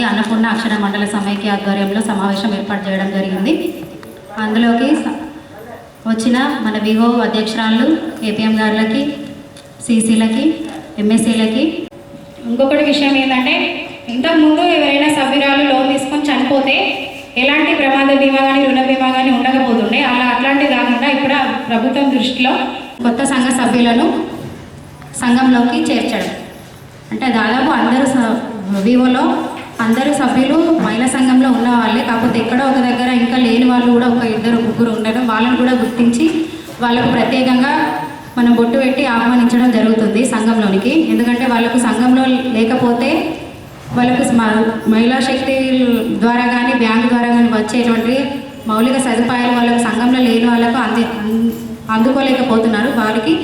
జరుపుకోవడానికి అన్నపూర్ణ అక్షర మండల సమైక్య ఆధ్వర్యంలో సమావేశం ఏర్పాటు చేయడం జరిగింది. అందులోకి వచ్చిన మన వివో అధ్యక్షురాళ్ళు ఏపీఎం గారులకి సీసీలకి ఎంఎస్సీలకి. ఇంకొకటి విషయం ఏంటంటే ఇంతకుముందు ఎవరైనా సభ్యురాలు లోన్ తీసుకొని చనిపోతే ఎలాంటి ప్రమాద బీమా కానీ రుణ బీమా కానీ ఉండకపోతుండే. అలా అట్లాంటివి కాకుండా ఇప్పుడు ప్రభుత్వం దృష్టిలో కొత్త సంఘ సభ్యులను సంఘంలోకి చేర్చడం. అంటే దాదాపు అందరూ వివోలో అందరూ సభ్యులు మహిళా సంఘంలో ఉన్న వాళ్ళే. కాకపోతే ఎక్కడో ఒక దగ్గర ఇంకా లేని వాళ్ళు కూడా ఒక ఇద్దరు ముగ్గురు ఉండడం వాళ్ళని కూడా గుర్తించి వాళ్ళకు ప్రత్యేకంగా మనం బొట్టు పెట్టి ఆహ్వానించడం జరుగుతుంది సంఘంలోనికి. ఎందుకంటే వాళ్ళకు సంఘంలో లేకపోతే వాళ్ళకు మహిళా శక్తి ద్వారా కానీ బ్యాంక్ ద్వారా కానీ వచ్చేటువంటి మౌలిక సదుపాయాలు వాళ్ళకు సంఘంలో లేని వాళ్ళకు అంది అందుకోలేకపోతున్నారు. వారికి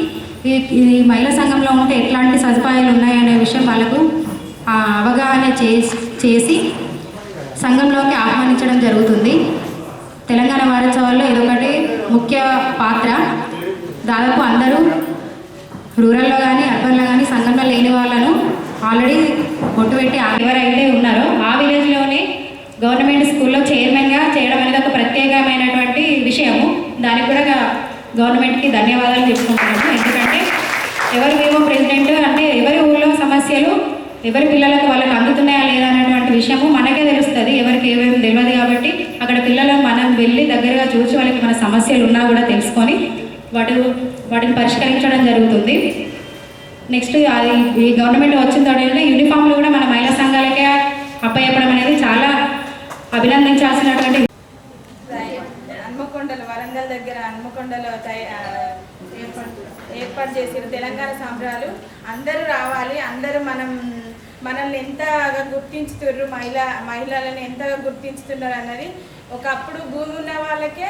ఈ మహిళా సంఘంలో ఉంటే ఎట్లాంటి సదుపాయాలు ఉన్నాయనే విషయం వాళ్ళకు అవగాహన చేసి చేసి సంఘంలోకి ఆహ్వానించడం జరుగుతుంది. తెలంగాణ వారోత్సవాల్లో ఇదొకటి ముఖ్య పాత్ర. దాదాపు అందరూ రూరల్లో కానీ అర్బన్లో కానీ సంఘంలో లేని వాళ్ళను ఆల్రెడీ బొట్టు పెట్టి ఎవరైతే ఉన్నారో ఆ విలేజ్లోనే గవర్నమెంట్ స్కూల్లో చైర్మన్గా చేయడం అనేది ఒక ప్రత్యేకమైనటువంటి విషయము. దానికి కూడా గవర్నమెంట్కి ధన్యవాదాలు తెలుసుకుంటున్నాము ఎందుకంటే ఎవరు మేము ప్రెసిడెంట్ అంటే ఎవరి ఊళ్ళో సమస్యలు ఎవరి పిల్లలకు వాళ్ళకి అందుతున్నాయా లేదా అనేటువంటి విషయము మనకే తెలుస్తుంది. ఎవరికి ఏమేమి తెలియదు కాబట్టి అక్కడ పిల్లలకు మనం వెళ్ళి దగ్గరగా చూసి వాళ్ళకి మన సమస్యలు ఉన్నా కూడా తెలుసుకొని వాటి వాటిని పరిష్కరించడం జరుగుతుంది. నెక్స్ట్ అది ఈ గవర్నమెంట్ వచ్చిన తర్వాత యూనిఫామ్లు కూడా మన మహిళా సంఘాలకే అప్పయ్యప్పడం అనేది చాలా అభినందించాల్సినటువంటి హన్మకొండలో వరంగల్ దగ్గర హన్మకొండలో ఏర్పాటు ఏర్పాటు చేసిన తెలంగాణ సంబరాలు అందరూ రావాలి అందరూ మనం మనల్ని ఎంతగా గుర్తించుతుర్రు మహిళ మహిళలను ఎంతగా గుర్తించుతున్నారు అన్నది ఒకప్పుడు భూమి ఉన్న వాళ్ళకే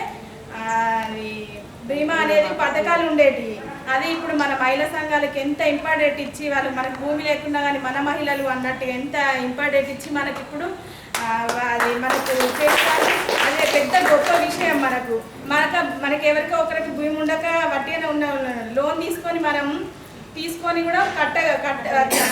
బీమా అనేది పథకాలు ఉండేటి అది ఇప్పుడు మన మహిళా సంఘాలకు ఎంత ఇంపార్టెంట్ ఇచ్చి వాళ్ళు మనకు భూమి లేకుండా కానీ మన మహిళలు అన్నట్టు ఎంత ఇంపార్టెంట్ ఇచ్చి మనకి ఇప్పుడు అది మనకు చేస్తారు. అదే పెద్ద గొప్ప విషయం మనకు. మనకు మనకి ఎవరికో ఒకరికి భూమి ఉండక వట్టిగానే ఉన్న లోన్ తీసుకొని మనం తీసుకొని కూడా కట్ట కట్ట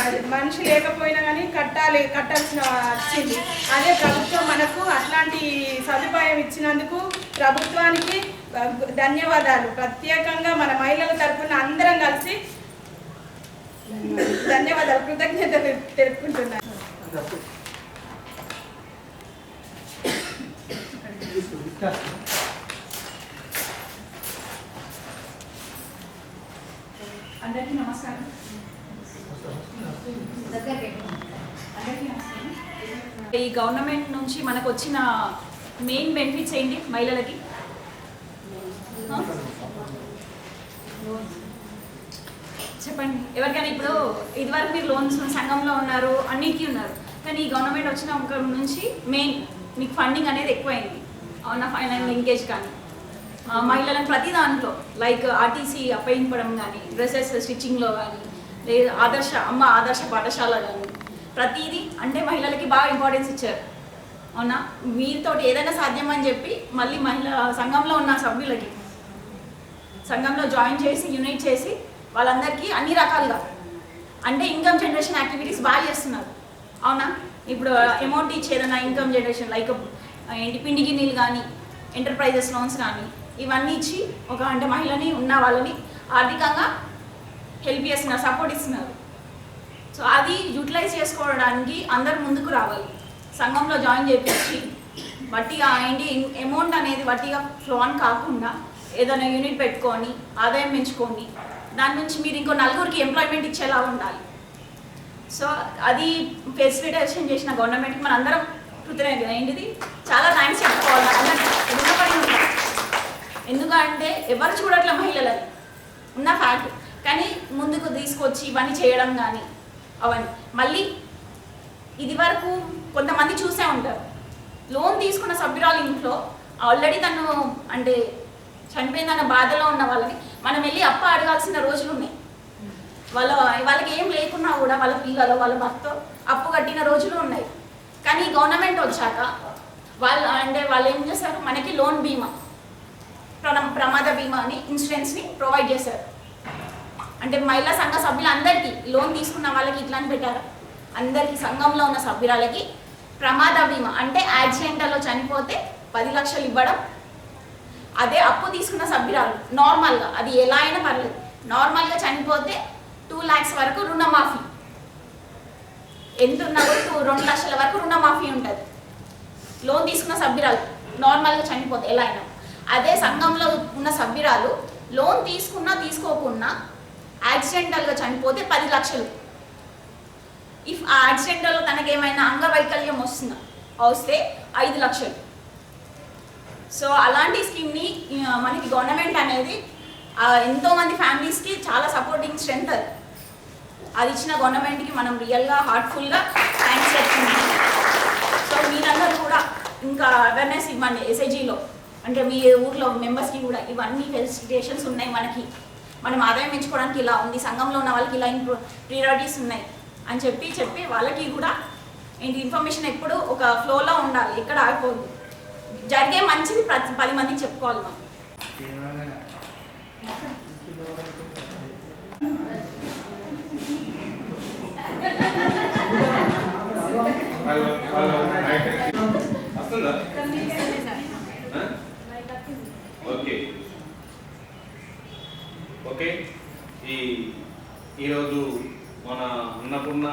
అది మనిషి లేకపోయినా కానీ కట్టాలి కట్టాల్సిన వచ్చింది. అదే ప్రభుత్వం మనకు అట్లాంటి సదుపాయం ఇచ్చినందుకు ప్రభుత్వానికి ధన్యవాదాలు. ప్రత్యేకంగా మన మహిళల తరఫున అందరం కలిసి ధన్యవాదాలు. కృతజ్ఞతలు తెలుపుకుంటున్నాను. అందరికీ నమస్కారం ఈ గవర్నమెంట్ నుంచి మనకు వచ్చిన మెయిన్ బెనిఫిట్స్ ఏంటి మహిళలకి? చెప్పండి. ఎవరికైనా ఇప్పుడు ఇదివరకు మీరు లోన్స్ సంఘంలో ఉన్నారు అన్నిటికీ ఉన్నారు. కానీ ఈ గవర్నమెంట్ వచ్చిన ఒక నుంచి మెయిన్ మీకు ఫండింగ్ అనేది ఎక్కువైంది. అవునా? ఫైనాన్స్ లింకేజ్ కానీ. మహిళలను ప్రతి దాంట్లో లైక్ ఆర్టీసీ అప్పయింపడం కానీ డ్రెస్సెస్ స్టిచ్చింగ్లో కానీ లేదా ఆదర్శ అమ్మ ఆదర్శ పాఠశాల కానీ ప్రతిదీ అంటే మహిళలకి బాగా ఇంపార్టెన్స్ ఇచ్చారు. అవునా? మీతోటి ఏదైనా సాధ్యం అని చెప్పి మళ్ళీ మహిళ సంఘంలో ఉన్న సభ్యులకి సంఘంలో జాయిన్ చేసి యూనిట్ చేసి వాళ్ళందరికీ అన్ని రకాలుగా అంటే ఇన్కమ్ జనరేషన్ యాక్టివిటీస్ బాగా చేస్తున్నారు. అవునా? ఇప్పుడు అమౌంట్ ఇచ్చి ఏదైనా ఇన్కమ్ జనరేషన్ లైక్ ఏంటి పిండి గిన్నెలు కానీ ఎంటర్ప్రైజెస్ లోన్స్ కానీ ఇవన్నీ ఇచ్చి ఒక అంటే మహిళని ఉన్న వాళ్ళని ఆర్థికంగా హెల్ప్ చేస్తున్నారు సపోర్ట్ ఇస్తున్నారు. సో అది యూటిలైజ్ చేసుకోవడానికి అందరు ముందుకు రావాలి. సంఘంలో జాయిన్ చేపించి వట్టిగా ఏంటి అమౌంట్ అనేది వట్టిగా ఫ్లో అని కాకుండా ఏదైనా యూనిట్ పెట్టుకొని ఆదాయం పెంచుకొని దాని నుంచి మీరు ఇంకో నలుగురికి ఎంప్లాయ్మెంట్ ఇచ్చేలా ఉండాలి. సో అది ఫెసిలిటేషన్ చేసిన గవర్నమెంట్కి మన అందరం కృతజ్ఞత. ఏంటిది? చాలా థ్యాంక్స్ చెప్పుకోవాలి రుణపడి ఉంటాం. ఎందుకంటే ఎవరు చూడట్లే మహిళలు. ఉన్న ఫ్యాక్ట్ కానీ ముందుకు తీసుకొచ్చి ఇవన్నీ చేయడం కానీ అవన్నీ మళ్ళీ ఇది వరకు కొంతమంది చూసే ఉంటారు. లోన్ తీసుకున్న సభ్యురాలు ఇంట్లో ఆల్రెడీ తను అంటే చనిపోయిందన్న బాధలో ఉన్న వాళ్ళని మనం వెళ్ళి అప్ప అడగాల్సిన రోజులు ఉన్నాయి. వాళ్ళ వాళ్ళకి ఏం లేకున్నా కూడా వాళ్ళ పిల్లలు వాళ్ళ భర్త అప్పు కట్టిన రోజులు ఉన్నాయి. కానీ గవర్నమెంట్ వచ్చాక వాళ్ళు అంటే వాళ్ళు ఏం చేశారు? మనకి లోన్ బీమా ప్రమాద బీమా అని ఇన్సూరెన్స్ని ప్రొవైడ్ చేశారు. అంటే మహిళా సంఘ సభ్యులందరికీ లోన్ తీసుకున్న వాళ్ళకి ఇట్లా అని పెట్టారు. అందరికీ సంఘంలో ఉన్న సభ్యురాలకి ప్రమాద బీమా అంటే యాక్సిడెంటల్లో చనిపోతే పది లక్షలు ఇవ్వడం. అదే అప్పు తీసుకున్న సభ్యురాలు నార్మల్గా అది ఎలా అయినా పర్లేదు. నార్మల్గా చనిపోతే టూ ల్యాక్స్ వరకు రుణమాఫీ. ఎంత ఉన్నా కూడా రెండు లక్షల వరకు రుణమాఫీ ఉంటుంది. లోన్ తీసుకున్న సభ్యురాలు నార్మల్గా చనిపోతే ఎలా అయినా. అదే సంఘంలో ఉన్న సభ్యురాలు లోన్ తీసుకున్నా తీసుకోకున్నా యాక్సిడెంటల్గా చనిపోతే పది లక్షలు. ఇఫ్ ఆ యాక్సిడెంటల్లో తనకి ఏమైనా అంగవైకల్యం వస్తుందా? వస్తే ఐదు లక్షలు. సో అలాంటి స్కీమ్ని మనకి గవర్నమెంట్ అనేది ఎంతోమంది ఫ్యామిలీస్కి చాలా సపోర్టింగ్ స్ట్రెంత్ అది. అది ఇచ్చిన గవర్నమెంట్కి మనం రియల్గా హార్ట్ఫుల్గా థ్యాంక్స్ చెప్తున్నాం. సో మీరందరూ కూడా ఇంకా అవేర్నెస్ ఇవ్వండి ఎస్ఐజీలో అంటే మీ ఊర్లో మెంబర్స్కి కూడా ఇవన్నీ ఫెసిలిటేషన్స్ ఉన్నాయి మనకి. మనం ఆదాయం పెంచుకోవడానికి ఇలా ఉంది సంఘంలో ఉన్న వాళ్ళకి ఇలా ప్రియారిటీస్ ఉన్నాయి అని చెప్పి చెప్పి వాళ్ళకి కూడా ఏంటి ఇన్ఫర్మేషన్ ఎప్పుడు ఒక ఫ్లోలో ఉండాలి ఎక్కడ ఆగిపోదు జరిగే మంచిది ప్రతి పది మందికి చెప్పుకోవాలి మనం వస్తుందా ఆ? Okay okay? ఈ ఈరోజు మన అన్నపూర్ణ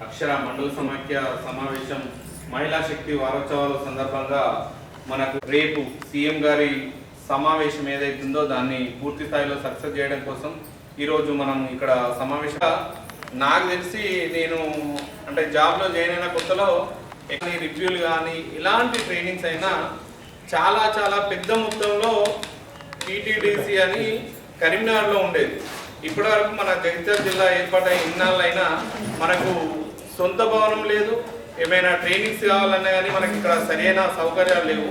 అక్షర మండల సమాఖ్య సమావేశం మహిళా శక్తి వారోత్సవాల సందర్భంగా మనకు రేపు సీఎం గారి సమావేశం ఏదైతుందో దాన్ని పూర్తి స్థాయిలో సక్సెస్ చేయడం కోసం ఈరోజు మనం ఇక్కడ సమావేశం. నాకు తెలిసి నేను అంటే జాబ్లో జాయిన్ అయిన కొత్తలో రివ్యూలు కానీ ఇలాంటి ట్రైనింగ్స్ అయినా చాలా చాలా పెద్ద మొత్తంలో టీటీడీసీ అని కరీంనగర్లో ఉండేది. ఇప్పటివరకు మన జగిత్యాల జిల్లా ఏర్పాటై ఇన్నాళ్ళైనా మనకు సొంత భవనం లేదు ఏమైనా ట్రైనింగ్స్ కావాలన్నా కానీ మనకి ఇక్కడ సరైన సౌకర్యాలు లేవు.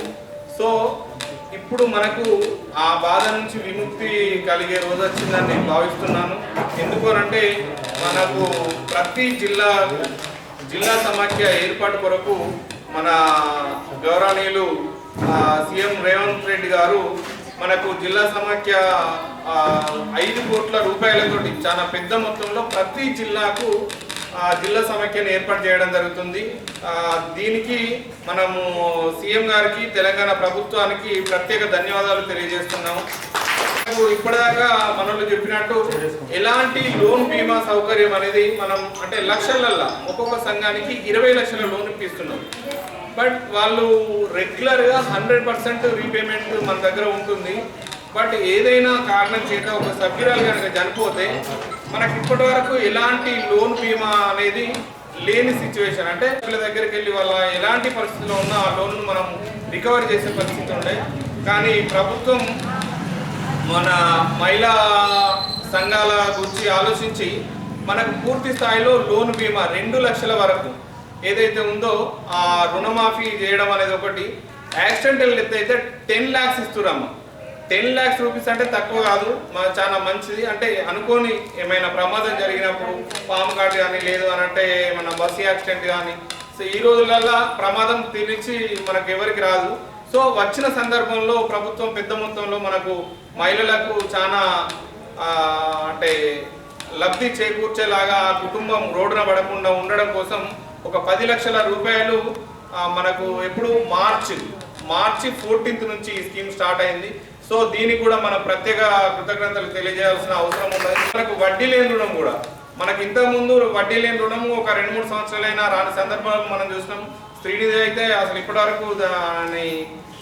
సో ఇప్పుడు మనకు ఆ బాధ నుంచి విముక్తి కలిగే రోజు వచ్చిందని నేను భావిస్తున్నాను. ఎందుకనంటే మనకు ప్రతి జిల్లా జిల్లా సమాఖ్య ఏర్పాటు కొరకు మన గౌరవనీయులు సీఎం రేవంత్ రెడ్డి గారు మనకు జిల్లా సమాఖ్య ఐదు కోట్ల రూపాయలతోటి చాలా పెద్ద మొత్తంలో ప్రతి జిల్లాకు జిల్లా సమాఖ్యను ఏర్పాటు చేయడం జరుగుతుంది. దీనికి మనము సీఎం గారికి తెలంగాణ ప్రభుత్వానికి ప్రత్యేక ధన్యవాదాలు తెలియజేస్తున్నాము. ఇప్పటిదాకా మనోళ్ళు చెప్పినట్టు ఎలాంటి లోన్ బీమా సౌకర్యం అనేది మనం అంటే లక్షలల్లో ఒక్కొక్క సంఘానికి ఇరవై లక్షల లోన్ ఇప్పిస్తున్నాం. బట్ వాళ్ళు రెగ్యులర్గా హండ్రెడ్ పర్సెంట్ రీపేమెంట్ మన దగ్గర ఉంటుంది. బట్ ఏదైనా కారణం చేత ఒక సభ్యురాలు కనుక చనిపోతే మనకి ఇప్పటి వరకు ఎలాంటి లోన్ బీమా అనేది లేని సిచ్యువేషన్. అంటే వీళ్ళ దగ్గరికి వెళ్ళి వాళ్ళ ఎలాంటి పరిస్థితిలో ఉన్నా ఆ లోన్ మనం రికవర్ చేసే పరిస్థితి ఉండే. కానీ ప్రభుత్వం మన మహిళా సంఘాల గురించి ఆలోచించి మనకు పూర్తి స్థాయిలో లోన్ బీమా రెండు లక్షల వరకు ఏదైతే ఉందో ఆ రుణమాఫీ చేయడం అనేది ఒకటి. యాక్సిడెంటల్ డెత్ అయితే టెన్ ల్యాక్స్ ఇస్తున్నాము టెన్ ల్యాక్స్ రూపీస్ అంటే తక్కువ కాదు. మా చాలా మంచిది. అంటే అనుకోని ఏమైనా ప్రమాదం జరిగినప్పుడు పాము కాటు కానీ లేదు అని అంటే ఏమైనా బస్సు యాక్సిడెంట్ కానీ సో ఈ రోజులల్లో ప్రమాదం తిరిచి మనకు ఎవరికి రాదు. సో వచ్చిన సందర్భంలో ప్రభుత్వం పెద్ద మొత్తంలో మనకు మహిళలకు చాలా అంటే లబ్ధి చేకూర్చేలాగా ఆ కుటుంబం రోడ్డున పడకుండా ఉండడం కోసం ఒక పది లక్షల రూపాయలు మనకు ఎప్పుడు మార్చి మార్చి ఫోర్టీన్త్ నుంచి ఈ స్కీమ్ స్టార్ట్ అయింది. సో దీనికి కూడా మనం ప్రత్యేక కృతజ్ఞతలు తెలియజేయాల్సిన అవసరం ఉన్నది. మనకు వడ్డీ లేని రుణం కూడా. మనకి ఇంతకుముందు వడ్డీ లేని రుణం ఒక రెండు మూడు సంవత్సరాలైనా రాని సందర్భాలు మనం చూసినాం. శ్రీనిధి అయితే అసలు ఇప్పటివరకు దాని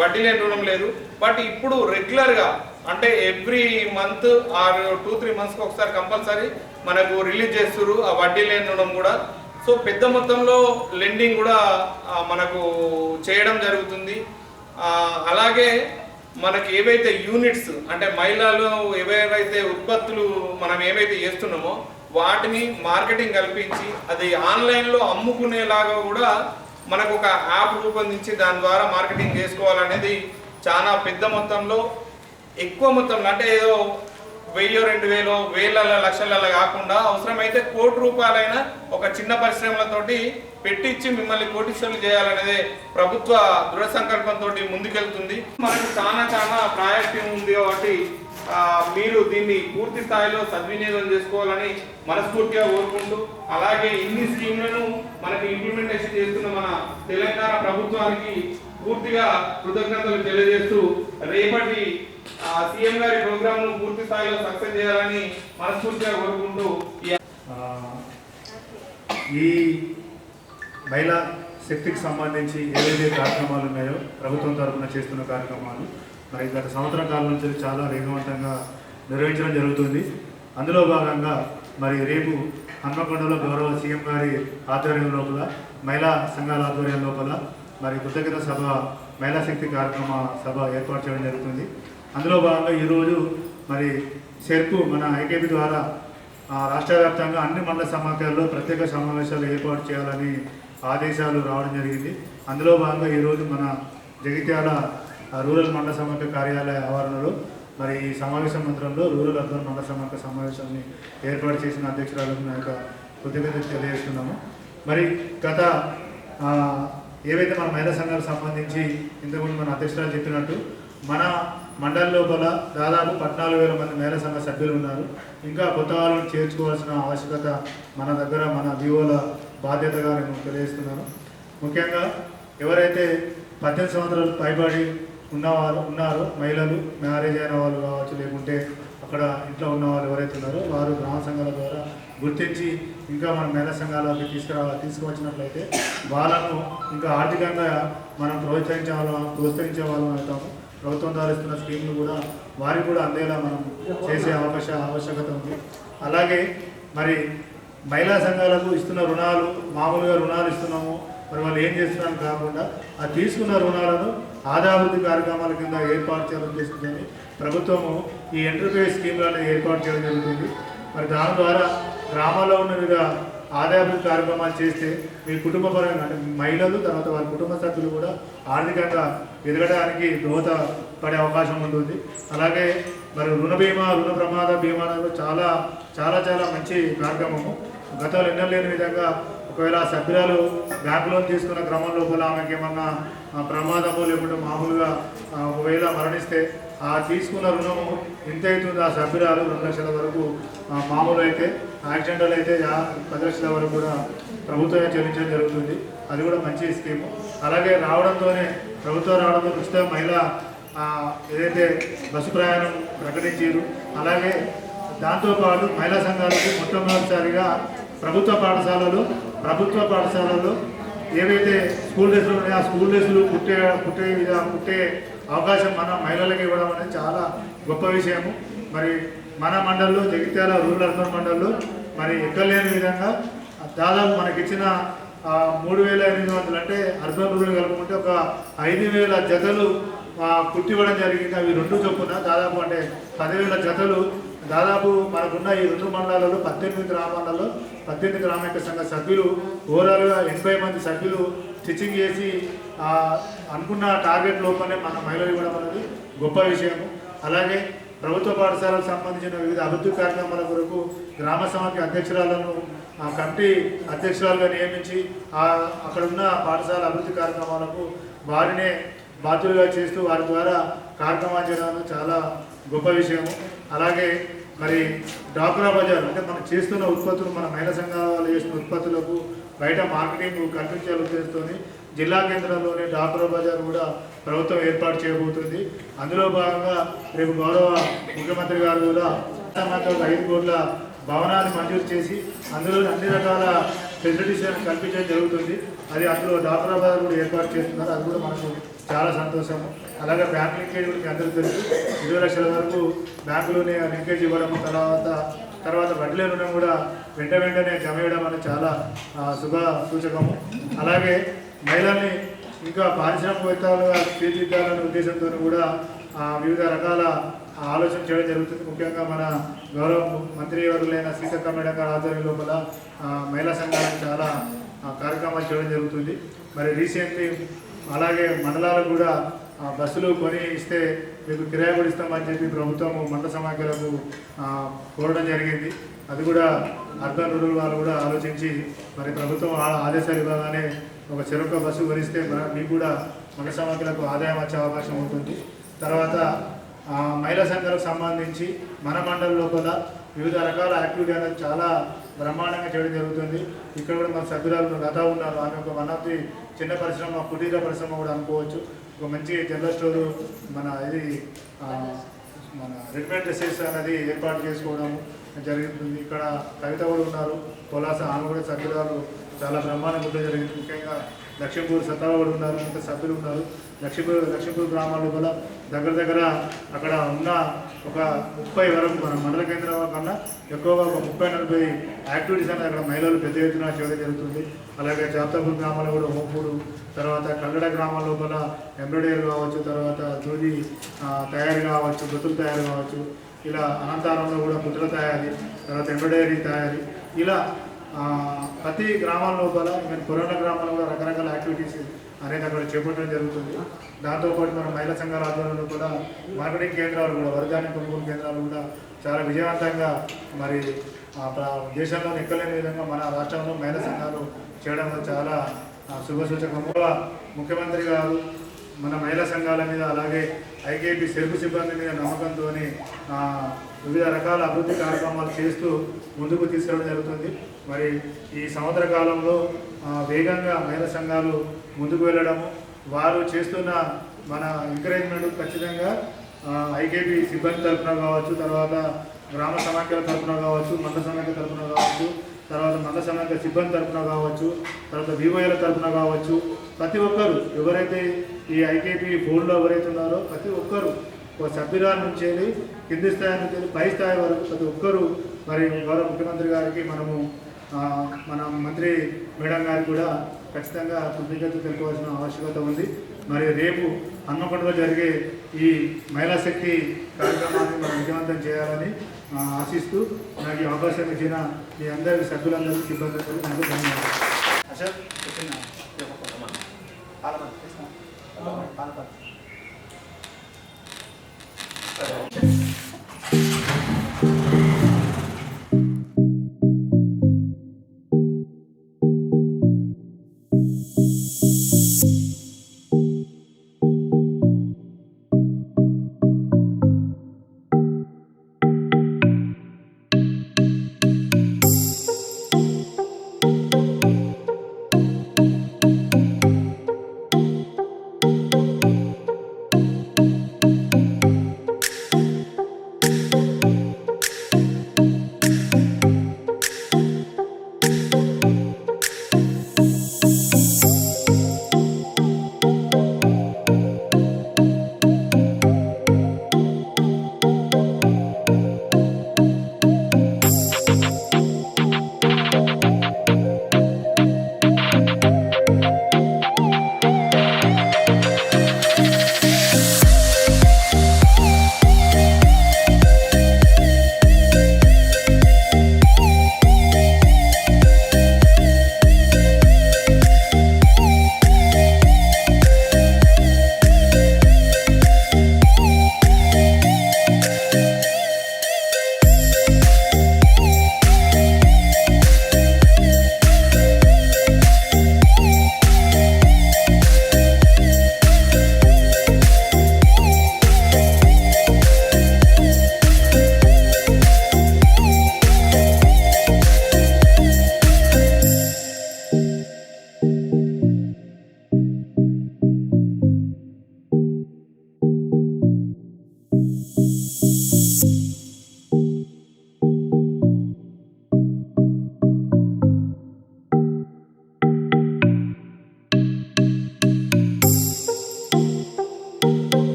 వడ్డీ లేని రుణం లేదు. బట్ ఇప్పుడు రెగ్యులర్గా అంటే every month or two three మంత్స్కి ఒకసారి కంపల్సరీ మనకు రిలీజ్ చేస్తున్నారు ఆ వడ్డీ లేని రుణం కూడా. సో పెద్ద మొత్తంలో లెండింగ్ కూడా మనకు చేయడం జరుగుతుంది. అలాగే మనకి ఏవైతే యూనిట్స్ అంటే మహిళలు ఏవేవైతే ఉత్పత్తులు మనం ఏవైతే చేస్తున్నామో వాటిని మార్కెటింగ్ కల్పించి అది ఆన్లైన్లో అమ్ముకునేలాగా కూడా మనకు ఒక యాప్ రూపొందించి దాని ద్వారా మార్కెటింగ్ చేసుకోవాలనేది చాలా పెద్ద మొత్తంలో ఎక్కువ మొత్తంలో అంటే ఏదో వెయ్యి రెండు వేలు వేల లక్షలలో కాకుండా అవసరమైతే కోటి రూపాయలైనా ఒక చిన్న పరిశ్రమలతోటి పెట్టించి మిమ్మల్ని కోటీశ్వరులు చేయాలనేదే ప్రభుత్వ దృఢ సంకల్పంతో ముందుకెళ్తుంది. మనకు చాలా చాలా ప్రయారిటీ ఉంది కాబట్టి మీరు దీన్ని పూర్తి స్థాయిలో సద్వినియోగం చేసుకోవాలని మనస్ఫూర్తిగా కోరుకుంటూ అలాగే ఇన్ని స్కీమ్లను మనకి ఇంప్లిమెంటేషన్ చేస్తున్న మన తెలంగాణ ప్రభుత్వానికి పూర్తిగా కృతజ్ఞతలు తెలియజేస్తూ రేపటి సీఎం గారి ప్రోగ్రామ్ను పూర్తి స్థాయిలో సక్సెస్ చేయాలని మనస్ఫూర్తిగా కోరుకుంటూ ఈ మహిళా శక్తికి సంబంధించి ఏవైతే కార్యక్రమాలు ఉన్నాయో ప్రభుత్వం తరఫున చేస్తున్న కార్యక్రమాలు మరి గత సంవత్సరం కాలం నుంచి చాలా వేగవంతంగా నిర్వహించడం జరుగుతుంది. అందులో భాగంగా మరి రేపు హన్మకొండలో గౌరవ సీఎం గారి ఆధ్వర్యం లోపల మహిళా సంఘాల ఆధ్వర్యం లోపల మరి కృతజ్ఞత సభ మహిళా శక్తి కార్యక్రమ సభ ఏర్పాటు చేయడం జరుగుతుంది. అందులో భాగంగా ఈరోజు మరి సెర్పు మన ఐకేపీ ద్వారా రాష్ట్ర వ్యాప్తంగా అన్ని మండల సమాఖ్యల్లో ప్రత్యేక సమావేశాలు ఏర్పాటు చేయాలని ఆదేశాలు రావడం జరిగింది. అందులో భాగంగా ఈరోజు మన జగిత్యాల రూరల్ మండల సమాఖ్య కార్యాలయ ఆవరణలో మరి ఈ సమావేశ మంత్రంలో రూరల్ అర్బన్ మండల సమాఖ్య సమావేశాన్ని ఏర్పాటు చేసిన అధ్యక్షురాలకు నా యొక్క కృతజ్ఞతలు తెలియజేస్తున్నాము. మరి గత ఏవైతే మన మహిళా సంఘాలకు సంబంధించి ఇంతకుముందు మన అధ్యక్షురాలు చెప్పినట్టు మన మండలి లోపల దాదాపు పద్నాలుగు వేల మంది మేళ సంఘ సభ్యులు ఉన్నారు. ఇంకా కొత్త వాళ్ళని చేర్చుకోవాల్సిన ఆవశ్యకత మన దగ్గర మన వివోల బాధ్యతగా నేను తెలియజేస్తున్నాను. ముఖ్యంగా ఎవరైతే పద్దెనిమిది సంవత్సరాలు పైబడి ఉన్నవారు ఉన్నారో మహిళలు మ్యారేజ్ అయిన వాళ్ళు కావచ్చు లేకుంటే అక్కడ ఇంట్లో ఉన్న వాళ్ళు ఎవరైతే ఉన్నారో వారు గ్రామ సంఘాల ద్వారా గుర్తించి ఇంకా మన మేళ సంఘాలకి తీసుకురావాలి తీసుకువచ్చినట్లయితే వాళ్ళను ఇంకా ఆర్థికంగా మనం ప్రోత్సహించే వాళ్ళం ప్రోత్సహించే వాళ్ళం అవుతాము. ప్రభుత్వం ద్వారా ఇస్తున్న స్కీమ్లు కూడా వారికి కూడా అందేలా మనం చేసే అవకాశ ఆవశ్యకత ఉంది. అలాగే మరి మహిళా సంఘాలకు ఇస్తున్న రుణాలు మామూలుగా రుణాలు ఇస్తున్నాము. మరి వాళ్ళు ఏం చేస్తున్నారని కాకుండా ఆ తీసుకున్న రుణాలను ఆదాభివృద్ధి కార్యక్రమాల కింద ఏర్పాటు చేయాలని ఉద్దేశించింది ప్రభుత్వము ఈ ఎంటర్ప్రైజ్ స్కీమ్లను ఏర్పాటు చేయడం జరుగుతుంది. మరి దాని ద్వారా గ్రామాల్లో ఉన్న వివిధ ఆదాయాభివృద్ధి కార్యక్రమాలు చేస్తే మీ కుటుంబ పరంగా అంటే మహిళలు తర్వాత వారి కుటుంబ సభ్యులు కూడా ఆర్థికంగా ఎదగడానికి దోహదపడే అవకాశం ఉంటుంది. అలాగే మరి రుణ బీమా రుణ ప్రమాద బీమా అనేది చాలా చాలా చాలా మంచి కార్యక్రమము. గతంలో ఎన్నో లేని విధంగా ఒకవేళ సభ్యురాలు బ్యాంక్ లోన్ తీసుకున్న క్రమం లోపల ఆమెకి ఏమన్నా ప్రమాదము లేకుంటే మామూలుగా ఒకవేళ మరణిస్తే ఆ తీసుకున్న రుణము ఎంత అవుతుంది ఆ సభ్యురాలు రెండు లక్షల వరకు మామూలు అయితే యాక్సిడెంటల్ అయితే పది లక్షల వరకు కూడా ప్రభుత్వమే చెల్లించడం జరుగుతుంది. అది కూడా మంచి స్కీము. అలాగే రావడంతోనే ప్రభుత్వం రావడంతో ఉచిత మహిళ ఏదైతే బస్సు ప్రయాణం ప్రకటించారు అలాగే దాంతోపాటు మహిళా సంఘాలకు మొట్టమొదటిసారిగా ప్రభుత్వ పాఠశాలలు ప్రభుత్వ పాఠశాలలు ఏవైతే స్కూల్ డ్రెస్సులు ఉన్నాయో ఆ స్కూల్ డేస్లు కుట్టే కుట్టే విధా కుట్టే అవకాశం మన మహిళలకు ఇవ్వడం అనేది చాలా గొప్ప విషయము. మరి మన మండల్లో జగిత్యాల రూరల్ అర్బన్ మండల్లో మరి ఎక్కలేని విధంగా దాదాపు మనకిచ్చిన మూడు వేల ఎనిమిది వందలు అంటే అర్బన్ రూరల్ కలుపుకుంటే ఒక ఐదు వేల జతలు ఆ, కుట్టివ్వడం జరిగింది. అవి రెండు చొప్పున దాదాపు అంటే పదివేల జతలు దాదాపు మనకున్న ఈ రెండు మండలాలలో పద్దెనిమిది గ్రామాలలో పద్దెనిమిది గ్రామీణ సంఘ సభ్యులు ఓవరాల్గా ఎనభై మంది సభ్యులు స్టిచ్చింగ్ చేసి అనుకున్న టార్గెట్ లోపలనే మన మహిళలు ఇవ్వడం అనేది గొప్ప విషయము. అలాగే ప్రభుత్వ పాఠశాలకు సంబంధించిన వివిధ అభివృద్ధి కార్యక్రమాల కొరకు గ్రామ సమాఖ్య అధ్యక్షురాలను ఆ కమిటీ అధ్యక్షురాలుగా నియమించి అక్కడ ఉన్న పాఠశాల అభివృద్ధి కార్యక్రమాలకు వారినే బాధ్యులుగా చేస్తూ వారి ద్వారా కార్యక్రమాలు చేయడం చాలా గొప్ప విషయము. అలాగే మరి డాక్రా బజార్ అంటే మనం చేస్తున్న ఉత్పత్తులు మన మహిళా సంఘాలు చేసిన ఉత్పత్తులకు బయట మార్కెటింగ్ కల్పించాలని ఉద్దేశంతో జిల్లా కేంద్రంలోని డాక్రా బజార్ కూడా ప్రభుత్వం ఏర్పాటు చేయబోతుంది. అందులో భాగంగా రేపు గౌరవ ముఖ్యమంత్రి గారు కూడా ఐదు కోట్ల భవనాన్ని మంజూరు చేసి అందులో అన్ని రకాల ఫెసిలిటీస్ కల్పించడం జరుగుతుంది. అది అందులో డాక్టర్ బజార్ కూడా ఏర్పాటు చేస్తున్నారు. అది కూడా మనకు చాలా సంతోషము అలాగే బ్యాంక్ లింకేజ్ కూడా మీ తెలుసు. ఇరవై లక్షల వరకు బ్యాంకులోనే లింకేజ్ ఇవ్వడం తర్వాత తర్వాత వడ్డీ రుణం కూడా వెంట వెంటనే జమ వేయడం అనేది చాలా శుభ సూచకము. అలాగే మహిళల్ని ఇంకా పారిశ్రామికవేత్తలుగా తీర్చిదిద్దాలనే ఉద్దేశంతో కూడా వివిధ రకాల ఆలోచన చేయడం జరుగుతుంది. ముఖ్యంగా మన గౌరవ మంత్రి వర్గులైన సీతక్క మేడం గారి ఆధ్వర్యం లోపల మహిళా సంఘాలకు చాలా కార్యక్రమాలు చేయడం జరుగుతుంది. మరి రీసెంట్లీ అలాగే మండలాలకు కూడా బస్సులు కొని ఇస్తే మీకు కిరాయి కూడా ఇస్తామని చెప్పి ప్రభుత్వం మండల సమాఖ్యలకు కోరడం జరిగింది. అది కూడా అర్బన్ రూరల్ వాళ్ళు కూడా ఆలోచించి మరి ప్రభుత్వం ఆ- ఆదేశాలు ఇవ్వగానే ఒక చెరొక బస్సు కొనిస్తే మీకు కూడా మండల సమాఖ్యలకు ఆదాయం వచ్చే అవకాశం ఉంటుంది. తర్వాత మహిళా సంఘాలకు సంబంధించి మన మండలం లోపల వివిధ రకాల యాక్టివిటీ అనేది చాలా బ్రహ్మాండంగా చేయడం జరుగుతుంది. ఇక్కడ కూడా మన సభ్యురాలు గత ఉన్నారు. ఆమె ఒక వన్ ఆఫ్ ది చిన్న పరిశ్రమ కుటీర పరిశ్రమ కూడా అనుకోవచ్చు. ఒక మంచి జనరల్ స్టోరు మన ఇది మన రెడీమేడ్ డ్రెస్సెస్ అనేది ఏర్పాటు చేసుకోవడం జరుగుతుంది. ఇక్కడ కవిత కూడా ఉన్నారు. పొలాస ఆమె కూడా సభ్యురాలు. చాలా బ్రహ్మాండంగా జరిగింది ముఖ్యంగా లక్ష్మీపూర్ సత్తా కూడా ఉన్నారు. ఇంకా సభ్యులు ఉన్నారు. లక్ష్మీపూర్ లక్ష్మీపూర్ గ్రామాల్లో కూడా దగ్గర దగ్గర అక్కడ ఉన్న ఒక ముప్పై వరకు మన మండల కేంద్రం కన్నా ఎక్కువగా ఒక ముప్పై నలభై యాక్టివిటీస్ అనేది అక్కడ మహిళలు పెద్ద ఎత్తున చేయడం జరుగుతుంది. అలాగే జాప్తాపూర్ గ్రామాల్లో కూడా హోంపూడు తర్వాత కల్లడ గ్రామాల్లో కూడా ఎంబ్రాయిడరీ కావచ్చు తర్వాత దూది తయారు కావచ్చు బతులు తయారు కావచ్చు ఇలా అనంతారంలో కూడా ముద్రల తయారీ తర్వాత ఎంబ్రాయిడరీ తయారీ ఇలా ప్రతి గ్రామాల లోపల ఈవెన్ కరోనా గ్రామాల్లో కూడా రకరకాల యాక్టివిటీస్ అనేది అక్కడ చేపట్టడం జరుగుతుంది. దాంతోపాటు మన మహిళా సంఘాల ఆధ్వర్యంలో కూడా మార్కెటింగ్ కేంద్రాలు కూడా వర్గాన్ని కొనుగోలు కేంద్రాలు కూడా చాలా విజయవంతంగా మరి దేశంలో ఎక్కలేని విధంగా మన రాష్ట్రంలో మహిళా సంఘాలు చేయడం చాలా ఆ, శుభసూచకంగా ముఖ్యమంత్రి గారు మన మహిళా సంఘాల మీద అలాగే ఐకేపీ సెల్ఫ్ సిబ్బంది మీద నమ్మకంతో వివిధ రకాల అభివృద్ధి కార్యక్రమాలు చేస్తూ ముందుకు తీసుకెళ్ళడం జరుగుతుంది. మరి ఈ సంవత్సర కాలంలో వేగంగా మహిళా సంఘాలు ముందుకు వెళ్ళడము వారు చేస్తున్న మన ఎంకరేజ్మెంట్ ఖచ్చితంగా ఐకేపీ సిబ్బంది తరఫున కావచ్చు తర్వాత గ్రామ సమాఖ్యల తరఫున కావచ్చు మండల సమాఖ్య తరఫున కావచ్చు తర్వాత మండల సమాఖ్య సిబ్బంది తరఫున కావచ్చు తర్వాత వివోఏల తరఫున కావచ్చు ప్రతి ఒక్కరు ఎవరైతే ఈ ఐకేపీ బోర్డులో ఎవరైతే ఉన్నారో ప్రతి ఒక్కరు ఒక సభ్యురాల నుంచి వెళ్ళి కింది స్థాయి నుంచి వెళ్ళి పై స్థాయి వరకు ప్రతి ఒక్కరు మరి గౌరవ ముఖ్యమంత్రి గారికి మనము మన మంత్రి మేడం గారికి కూడా ఖచ్చితంగా కృతజ్ఞత తెలుపవలసిన ఆవశ్యకత ఉంది. మరి రేపు హన్మకొండలో జరిగే ఈ మహిళా శక్తి కార్యక్రమాన్ని మనం విజయవంతం చేయాలని ఆ, ఆశిస్తూ నాకు ఈ అవకాశం ఇచ్చిన మీ అందరి సభ్యులందరికీ సిబ్బంది నాకు ధన్యవాదాలు.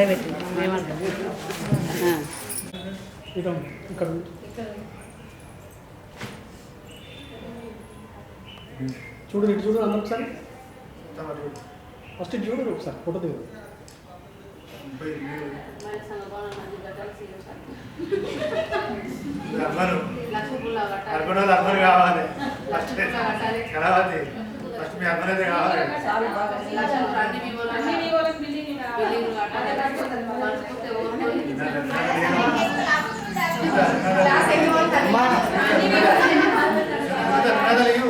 ఆరబెట్టి చూడు ఇటు చూడు అందరూ ఒకసారి. ఫస్ట్ చూడు ఒకసారి ఫోటో దిగు కావాలి. ఫస్ట్ ఫస్ట్ మీ అమ్మనేది కావాలి. కదలియు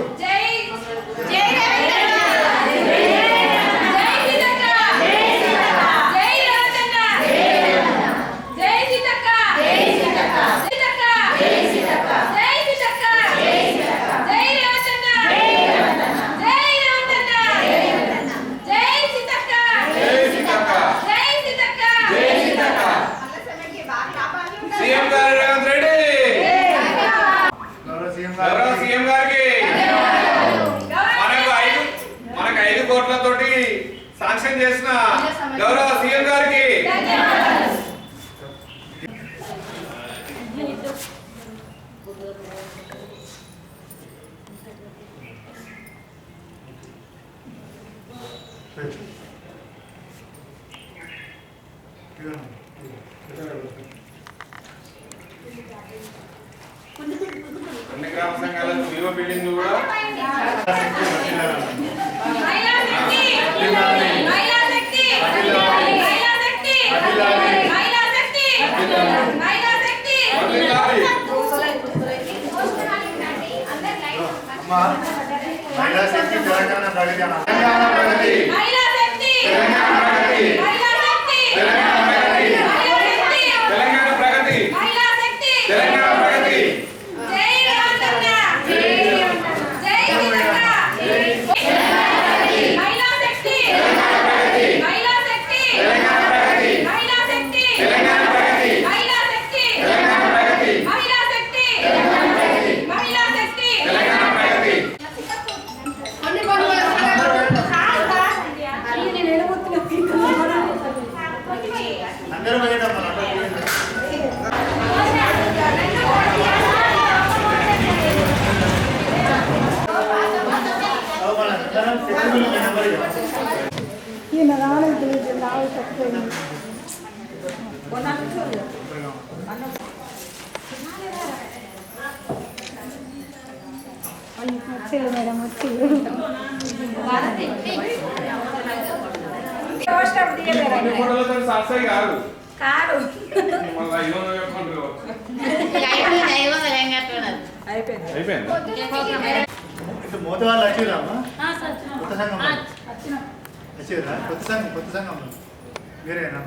మహిళా శక్తి. తెలంగాణ తెలంగాణ ప్రగతి తెలంగాణ ప్రగతి. Telangana Una mujer, una mujer, una mujer, una mujer, una mujer, una mujer, una mujer, una mujer, una ఇప్పుడు మోత వాళ్ళు వచ్చిరా కొత్త సంఘం వచ్చిరా కొత్త సంఘం కొత్త సంఘం మీరేనా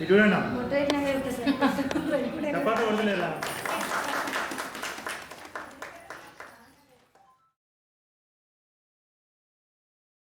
ఇటు చూడండి తప్పకుండా